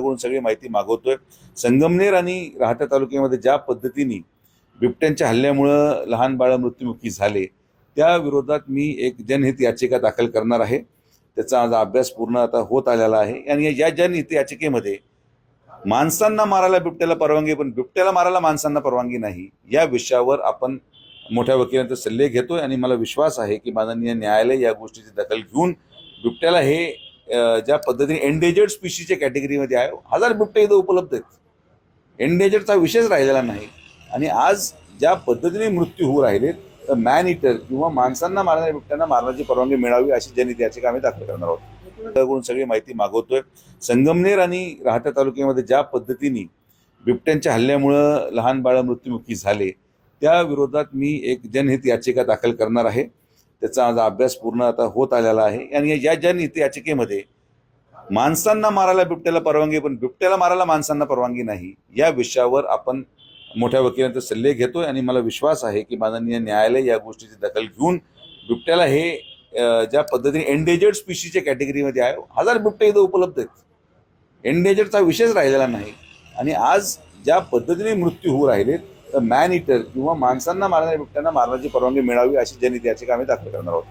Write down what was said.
बिबट्याकडून सगळी माहिती मागवतोय. संगमनेर आणि राहत्या तालुक्यामध्ये ज्या पद्धतीने बिबट्यांच्या हल्ल्यामुळं लहान बाळ मृत्युमुखी झाले त्या विरोधात मी एक जनहित याचिका दाखल करणार आहे. त्याचा आज अभ्यास पूर्ण आता होत आलेला आहे. आणि या जनहित याचिकेमध्ये माणसांना मारायला बिबट्याला परवानगी पण बिबट्याला मारायला माणसांना परवानगी नाही या विषयावर आपण मोठ्या वकिलांचे सल्ले घेतोय. आणि मला विश्वास आहे की माननीय न्यायालय या गोष्टीची दखल घेऊन बिबट्याला हे ज्या पद्धतीने एंडेजर्ड स्पीशीच्या कॅटेगरीमध्ये आहे हजार बिबटे इथं उपलब्ध आहेत. एंडेजर्डचा विषयच राहिलेला नाही. आणि आज ज्या पद्धतीने मृत्यू होऊ राहिलेत तर मॅन इटर किंवा माणसांना मारणाऱ्या बिबट्यांना मारण्याची परवानगी मिळावी अशी जनहित याचिका आम्ही दाखल करणार आहोत. त्याकडून सगळी माहिती मागवतोय. संगमनेर आणि राहत्या तालुक्यामध्ये ज्या पद्धतीने बिबट्यांच्या हल्ल्यामुळं लहान बाळ मृत्युमुखी झाले त्या विरोधात मी एक जनहित याचिका दाखल करणार आहे. त्याचा आज अभ्यास पूर्ण आता होत आलेला आहे. आणि या ज्या नीती याचिकेमध्ये माणसांना मारायला बिबट्याला परवानगी पण बिबट्याला मारायला माणसांना परवानगी नाही या विषयावर आपण मोठ्या वकिलांचे सल्ले घेतोय. आणि मला विश्वास आहे की माननीय न्यायालय या गोष्टीची दखल घेऊन बिबट्याला हे ज्या पद्धतीने एंडेजर्ड स्पीशीच्या कॅटेगरीमध्ये आहे हजार बिबटे इथं उपलब्ध आहेत. एंडेजर्डचा विषयच राहिलेला नाही. आणि आज ज्या पद्धतीने मृत्यू होऊ राहिलेत मॅन इटर किंवा माणसांना मारणाऱ्या बिबट्यांना मारण्याची परवानगी मिळावी अशी जनहित याचिका आम्ही दाखल करणार आहोत.